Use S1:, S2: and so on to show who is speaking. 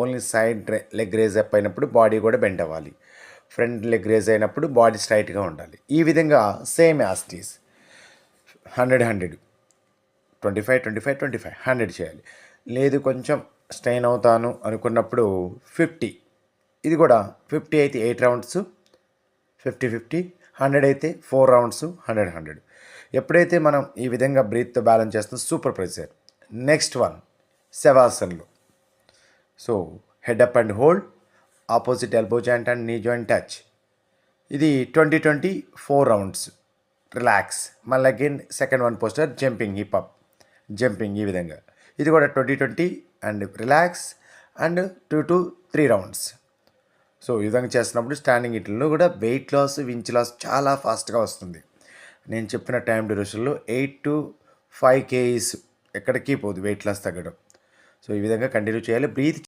S1: Only side leg raise up అయినప్పుడు body కూడా bend అవ్వాలి. ఫ్రంట్ లెగ్ రేజ్ అయినప్పుడు బాడీ స్ట్రైట్గా ఉండాలి. ఈ విధంగా same as this hundred hundred. Twenty five twenty five twenty five. Hundred చేయాలి. లేదు కొంచెం స్ట్రెయిన్ అవుతాను అనుకున్నప్పుడు ఫిఫ్టీ. ఇది కూడా ఫిఫ్టీ అయితే eight rounds. Fifty fifty. Hundred అయితే ఫోర్ రౌండ్స్. Hundred hundred. ఎప్పుడైతే మనం ఈ విధంగా బ్రీత్తో బ్యాలెన్స్ చేస్తాం super pressure next one. శవాసన్లు. So head up and hold opposite elbow joint and knee joint touch. ఇది twenty twenty four rounds. Relax. మళ్ళీ again second one posture jumping hip up. Jumping ఈ విధంగా. ఇది కూడా twenty twenty and relax and two to three rounds. So ఈ విధంగా చేస్తున్నప్పుడు standing ఇట్లలో కూడా వెయిట్ లాస్ వించ్ లాస్ చాలా ఫాస్ట్గా వస్తుంది. నేను చెప్పిన టైం డ్యూరేషన్లో ఎయిట్ టు ఫైవ్ కేఈస్ ఎక్కడికి పోదు వెయిట్ లాస్ తగ్గడం. సో ఈ విధంగా కంటిన్యూ చేయాలి. బ్రీత్